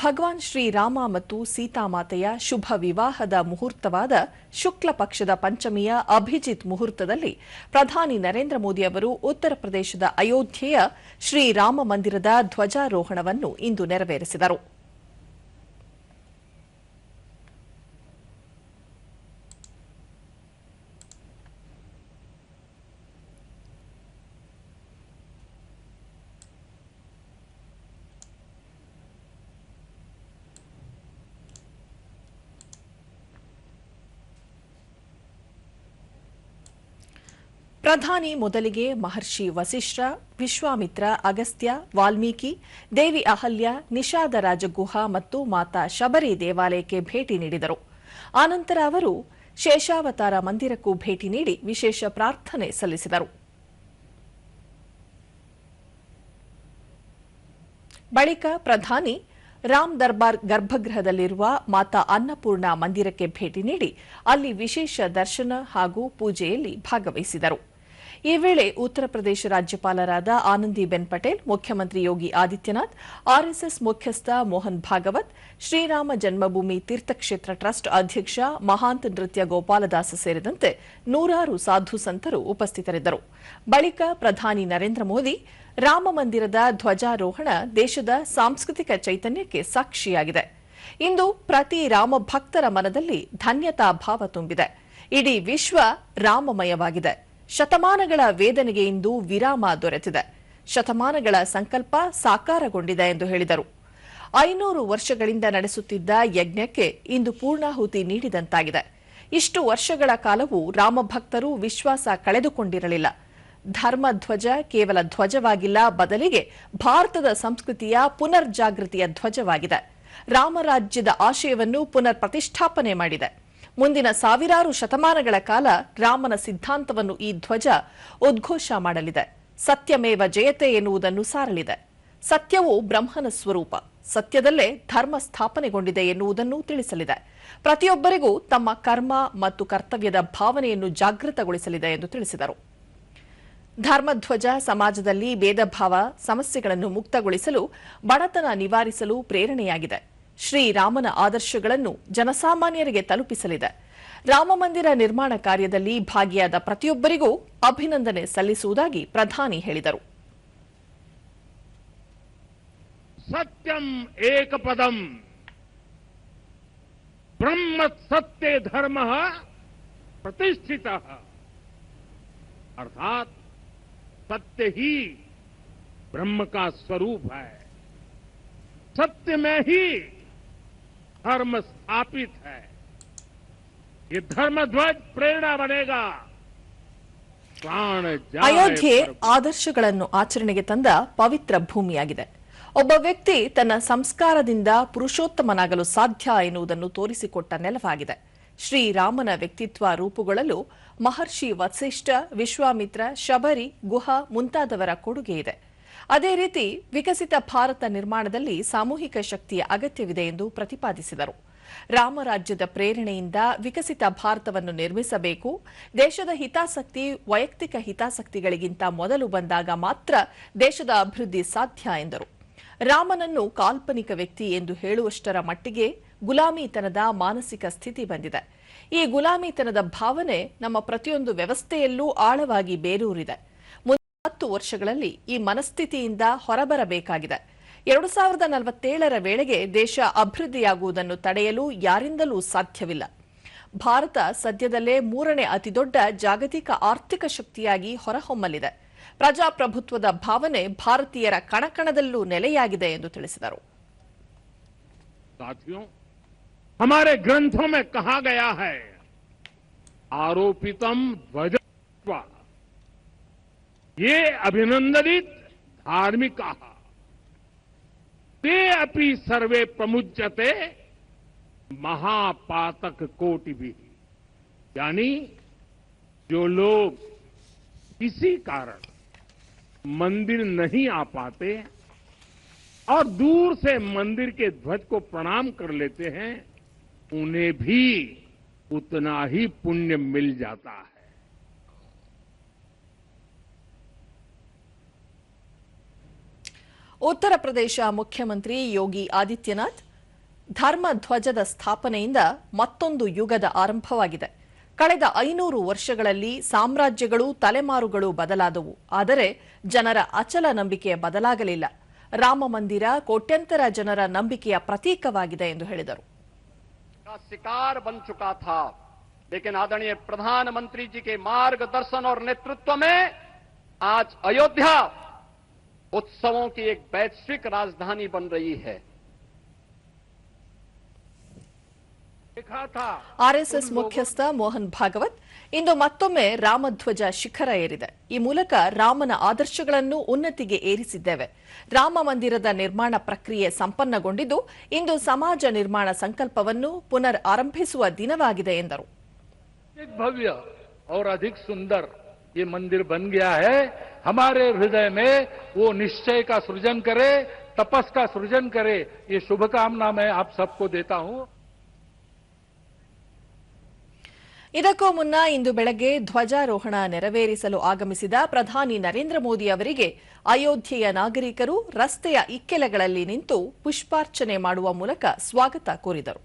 ಭಗವಾನ್ ಶ್ರೀರಾಮ ಮತ್ತು ಸೀತಾಮಾತೆಯ ಶುಭ ವಿವಾಹದ ಮುಹೂರ್ತವಾದ ಶುಕ್ಲ ಪಕ್ಷದ ಪಂಚಮಿಯ ಅಭಿಜಿತ್ ಮುಹೂರ್ತದಲ್ಲಿ ಪ್ರಧಾನಿ ನರೇಂದ್ರ ಮೋದಿ ಅವರು ಉತ್ತರ ಪ್ರದೇಶದ ಅಯೋಧ್ಯೆಯ ಶ್ರೀರಾಮ ಮಂದಿರದ ಧ್ವಜಾರೋಹಣವನ್ನು ಇಂದು ನೆರವೇರಿಸಿದರು. ಪ್ರಧಾನಿ ಮೊದಲಿಗೆ ಮಹರ್ಷಿ ವಸಿಷ್ಠ, ವಿಶ್ವಾಮಿತ್ರ, ಅಗಸ್ತ್ಯ, ವಾಲ್ಮೀಕಿ, ದೇವಿ ಅಹಲ್ಯ, ನಿಷಾದ ರಾಜಗುಹ ಮತ್ತು ಮಾತಾ ಶಬರಿ ದೇವಾಲಯಕ್ಕೆ ಭೇಟಿ ನೀಡಿದರು. ಆನಂತರ ಅವರು ಶೇಷಾವತಾರ ಮಂದಿರಕ್ಕೂ ಭೇಟಿ ನೀಡಿ ವಿಶೇಷ ಪ್ರಾರ್ಥನೆ ಸಲ್ಲಿಸಿದರು. ಬಳಿಕ ಪ್ರಧಾನಿ ರಾಮ್ ದರ್ಬಾರ್ ಗರ್ಭಗೃಹದಲ್ಲಿರುವ ಮಾತಾ ಅನ್ನಪೂರ್ಣ ಮಂದಿರಕ್ಕೆ ಭೇಟಿ ನೀಡಿ ಅಲ್ಲಿ ವಿಶೇಷ ದರ್ಶನ ಹಾಗೂ ಪೂಜೆಯಲ್ಲಿ ಭಾಗವಹಿಸಿದರು. ಈ ವೇಳೆ ಉತ್ತರ ಪ್ರದೇಶ ರಾಜ್ಯಪಾಲರಾದ ಆನಂದಿ ಬೆನ್ ಪಟೇಲ್, ಮುಖ್ಯಮಂತ್ರಿ ಯೋಗಿ ಆದಿತ್ಯನಾಥ್, ಆರ್ಎಸ್ಎಸ್ ಮುಖ್ಯಸ್ಥ ಮೋಹನ್ ಭಾಗವತ್, ಶ್ರೀರಾಮ ಜನ್ಮಭೂಮಿ ತೀರ್ಥಕ್ಷೇತ್ರ ಟ್ರಸ್ಟ್ ಅಧ್ಯಕ್ಷ ಮಹಾಂತ ನೃತ್ಯ ಗೋಪಾಲದಾಸ ಸೇರಿದಂತೆ ನೂರಾರು ಸಾಧು ಸಂತರು ಉಪಸ್ಥಿತರಿದ್ದರು. ಬಳಿಕ ಪ್ರಧಾನಿ ನರೇಂದ್ರ ಮೋದಿ ರಾಮ ಮಂದಿರದ ಧ್ವಜಾರೋಹಣ ದೇಶದ ಸಾಂಸ್ಕೃತಿಕ ಚೈತನ್ಯಕ್ಕೆ ಸಾಕ್ಷಿಯಾಗಿದೆ. ಇಂದು ಪ್ರತಿ ರಾಮ ಭಕ್ತರ ಮನದಲ್ಲಿ ಧನ್ಯತಾ ಭಾವ ತುಂಬಿದೆ. ಇಡೀ ವಿಶ್ವ ರಾಮಮಯವಾಗಿದೆ. ಶತಮಾನಗಳ ವೇದನೆಗೆ ಇಂದು ವಿರಾಮ ದೊರೆತಿದೆ. ಶತಮಾನಗಳ ಸಂಕಲ್ಪ ಸಾಕಾರಗೊಂಡಿದೆ ಎಂದು ಹೇಳಿದರು. ಐನೂರು ವರ್ಷಗಳಿಂದ ನಡೆಸುತ್ತಿದ್ದ ಯಜ್ಞಕ್ಕೆ ಇಂದು ಪೂರ್ಣಾಹುತಿ ನೀಡಿದಂತಾಗಿದೆ. ಇಷ್ಟು ವರ್ಷಗಳ ಕಾಲವೂ ರಾಮಭಕ್ತರು ವಿಶ್ವಾಸ ಕಳೆದುಕೊಂಡಿರಲಿಲ್ಲ. ಧರ್ಮಧ್ವಜ ಕೇವಲ ಧ್ವಜವಾಗಿಲ್ಲ, ಬದಲಿಗೆ ಭಾರತದ ಸಂಸ್ಕೃತಿಯ ಪುನರ್ಜಾಗೃತಿಯ ಧ್ವಜವಾಗಿದೆ. ರಾಮರಾಜ್ಯದ ಆಶಯವನ್ನು ಪುನರ್ ಪ್ರತಿಷ್ಠಾಪನೆ ಮಾಡಿದೆ. ಮುಂದಿನ ಸಾವಿರಾರು ಶತಮಾನಗಳ ಕಾಲ ರಾಮನ ಸಿದ್ಧಾಂತವನ್ನು ಈ ಧ್ವಜ ಉದ್ಘೋಷ ಮಾಡಲಿದೆ. ಸತ್ಯಮೇವ ಜಯತೆ ಎನ್ನುವುದನ್ನು ಸಾರಲಿದೆ. ಸತ್ಯವು ಬ್ರಹ್ಮನ ಸ್ವರೂಪ. ಸತ್ಯದಲ್ಲೇ ಧರ್ಮ ಸ್ಥಾಪನೆಗೊಂಡಿದೆ ಎನ್ನುವುದನ್ನು ತಿಳಿಸಲಿದೆ. ಪ್ರತಿಯೊಬ್ಬರಿಗೂ ತಮ್ಮ ಕರ್ಮ ಮತ್ತು ಕರ್ತವ್ಯದ ಭಾವನೆಯನ್ನು ಜಾಗೃತಗೊಳಿಸಲಿದೆ ಎಂದು ತಿಳಿಸಿದರು. ಧರ್ಮಧ್ವಜ ಸಮಾಜದಲ್ಲಿ ಭೇದಭಾವ, ಸಮಸ್ಯೆಗಳನ್ನು ಮುಕ್ತಗೊಳಿಸಲು ಬಡತನ ನಿವಾರಿಸಲು ಪ್ರೇರಣೆಯಾಗಿದೆ. ಶ್ರೀರಾಮನ ಆದರ್ಶಗಳನ್ನು ಜನಸಾಮಾನ್ಯರಿಗೆ ತಲುಪಿಸಲಿದೆ ರಾಮಮಂದಿರ ನಿರ್ಮಾಣ ಕಾರ್ಯದಲ್ಲಿ ಭಾಗಿಯಾದ ಪ್ರತಿಯೊಬ್ಬರಿಗೂ ಅಭಿನಂದನೆ ಸಲ್ಲಿಸುವುದಾಗಿ ಪ್ರಧಾನಿ ಹೇಳಿದರು सत्यम एक पदम ब्रह्म सत्य धर्म प्रतिष्ठित अर्थात सत्य ही ब्रह्म का स्वरूप है सत्य में ही धर्म स्थापित है ये धर्म ध्वज प्रेरणा बनेगा प्राण जाए ಅಯೋಧ್ಯೆ पर- ಆದರ್ಶಗಳನ್ನು ಆಚರಣೆಗೆ ತಂದ ಪವಿತ್ರ ಭೂಮಿಯಾಗಿದೆ ಒಬ್ಬ ವ್ಯಕ್ತಿ ತನ್ನ ಸಂಸ್ಕಾರದಿಂದ ಪುರುಷೋತ್ತಮನಾಗಲು ಸಾಧ್ಯ ಎನ್ನುವುದನ್ನು ತೋರಿಸಿಕೊಟ್ಟ ನೆಲವಾಗಿದೆ ಶ್ರೀರಾಮನ ವ್ಯಕ್ತಿತ್ವ ರೂಪುಗೊಳ್ಳಲು ಮಹರ್ಷಿ ವಸಿಷ್ಠ ವಿಶ್ವಾಮಿತ್ರ ಶಬರಿ ಗುಹ ಮುಂತಾದವರ ಕೊಡುಗೆ ಇದೆ ಅದೇ ರೀತಿ ವಿಕಸಿತ ಭಾರತ ನಿರ್ಮಾಣದಲ್ಲಿ ಸಾಮೂಹಿಕ ಶಕ್ತಿಯ ಅಗತ್ಯವಿದೆ ಎಂದು ಪ್ರತಿಪಾದಿಸಿದರು. ರಾಮರಾಜ್ಯದ ಪ್ರೇರಣೆಯಿಂದ ವಿಕಸಿತ ಭಾರತವನ್ನು ನಿರ್ಮಿಸಬೇಕು. ದೇಶದ ಹಿತಾಸಕ್ತಿ, ವೈಯಕ್ತಿಕ ಹಿತಾಸಕ್ತಿಗಳಿಗಿಂತ ಮೊದಲು ಬಂದಾಗ ಮಾತ್ರ ದೇಶದ ಅಭಿವೃದ್ಧಿ ಸಾಧ್ಯ ಎಂದರು. ರಾಮನನ್ನು ಕಾಲ್ಪನಿಕ ವ್ಯಕ್ತಿ ಎಂದು ಹೇಳುವಷ್ಟರ ಮಟ್ಟಿಗೆ ಗುಲಾಮಿತನದ ಮಾನಸಿಕ ಸ್ಥಿತಿ ಬಂದಿದೆ. ಈ ಗುಲಾಮಿತನದ ಭಾವನೆ ನಮ್ಮ ಪ್ರತಿಯೊಂದು ವ್ಯವಸ್ಥೆಯಲ್ಲೂ ಆಳವಾಗಿ ಬೇರೂರಿದೆ. ಹತ್ತು ವರ್ಷಗಳಲ್ಲಿ ಈ ಮನಸ್ಥಿತಿಯಿಂದ ಹೊರಬರಬೇಕಾಗಿದೆ. ಎರಡು ಸಾವಿರದ ನಲವತ್ತೇಳರ ವೇಳೆಗೆ ದೇಶ ಅಭಿವೃದ್ಧಿಯಾಗುವುದನ್ನು ತಡೆಯಲು ಯಾರಿಂದಲೂ ಸಾಧ್ಯವಿಲ್ಲ. ಭಾರತ ಸದ್ಯದಲ್ಲೇ ಮೂರನೇ ಅತಿದೊಡ್ಡ ಜಾಗತಿಕ ಆರ್ಥಿಕ ಶಕ್ತಿಯಾಗಿ ಹೊರಹೊಮ್ಮಲಿದೆ. ಪ್ರಜಾಪ್ರಭುತ್ವದ ಭಾವನೆ ಭಾರತೀಯರ ಕಣಕಣದಲ್ಲೂ ನೆಲೆಯಾಗಿದೆ ಎಂದು ತಿಳಿಸಿದರು. ये अभिनंदनित धार्मिक ते अपि सर्वे प्रमुच्यते महापातक कोटि भी यानी जो लोग किसी कारण मंदिर नहीं आ पाते और दूर से मंदिर के ध्वज को प्रणाम कर लेते हैं, उन्हें भी उतना ही पुण्य मिल जाता है। ಉತ್ತರ ಪ್ರದೇಶ ಮುಖ್ಯಮಂತ್ರಿ ಯೋಗಿ ಆದಿತ್ಯನಾಥ್ ಧರ್ಮ ಧ್ವಜದ ಸ್ಥಾಪನೆಯಿಂದ ಮತ್ತೊಂದು ಯುಗದ ಆರಂಭವಾಗಿದೆ ಕಳೆದ ಐನೂರು ವರ್ಷಗಳಲ್ಲಿ ಸಾಮ್ರಾಜ್ಯಗಳು ತಲೆಮಾರುಗಳು ಬದಲಾದವು ಆದರೆ ಜನರ ಅಚಲ ನಂಬಿಕೆ ಬದಲಾಗಲಿಲ್ಲ ರಾಮ ಮಂದಿರ ಕೋಟ್ಯಂತರ ಜನರ ನಂಬಿಕೆಯ ಪ್ರತೀಕವಾಗಿದೆ ಎಂದು ಹೇಳಿದರು का शिकार बन चुका था लेकिन आदरणीय प्रधानमंत्री जी के मार्गदर्शन और नेतृत्व में आज अयोध्या उत्सवों की एक वैश्विक राजधानी बन रही है देखा था ಆರ್ಎಸ್ಎಸ್ ಮುಖ್ಯಸ್ಥ ಮೋಹನ್ ಭಾಗವತ್ ಇಂದು ಮತ್ತೊಮ್ಮೆ ರಾಮಧ್ವಜ ಶಿಖರ ಏರಿದೆ ಈ ಮೂಲಕ ರಾಮನ ಆದರ್ಶಗಳನ್ನು ಉನ್ನತಿಗೆ ಏರಿಸಿದ್ದೇವೆ ರಾಮ ಮಂದಿರದ ನಿರ್ಮಾಣ ಪ್ರಕ್ರಿಯೆ ಸಂಪನ್ನಗೊಂಡಿದ್ದು ಇಂದು ಸಮಾಜ ನಿರ್ಮಾಣ ಸಂಕಲ್ಪವನ್ನು ಪುನರ್ ಆರಂಭಿಸುವ ದಿನವಾಗಿದೆ ಎಂದರು अधिक भव्य और अधिक सुंदर ये मंदिर बन गया है हमारे हृदय में वो निश्चय का सृजन करे तपस का सृजन करे ये शुभकामना मैं आप सबको देता हूं ಇದಕ್ಕೂ ಮುನ್ನ ಇಂದು ಬೆಳಗ್ಗೆ ಧ್ವಜಾರೋಹಣ ನೆರವೇರಿಸಲು ಆಗಮಿಸಿದ ಪ್ರಧಾನಿ ನರೇಂದ್ರ ಮೋದಿ ಅವರಿಗೆ ಅಯೋಧ್ಯೆಯ ನಾಗರಿಕರು ರಸ್ತೆಯ ಇಕ್ಕೆಲೆಗಳಲ್ಲಿ ನಿಂತು ಪುಷ್ಪಾರ್ಚನೆ ಮಾಡುವ ಮೂಲಕ ಸ್ವಾಗತ ಕೋರಿದರು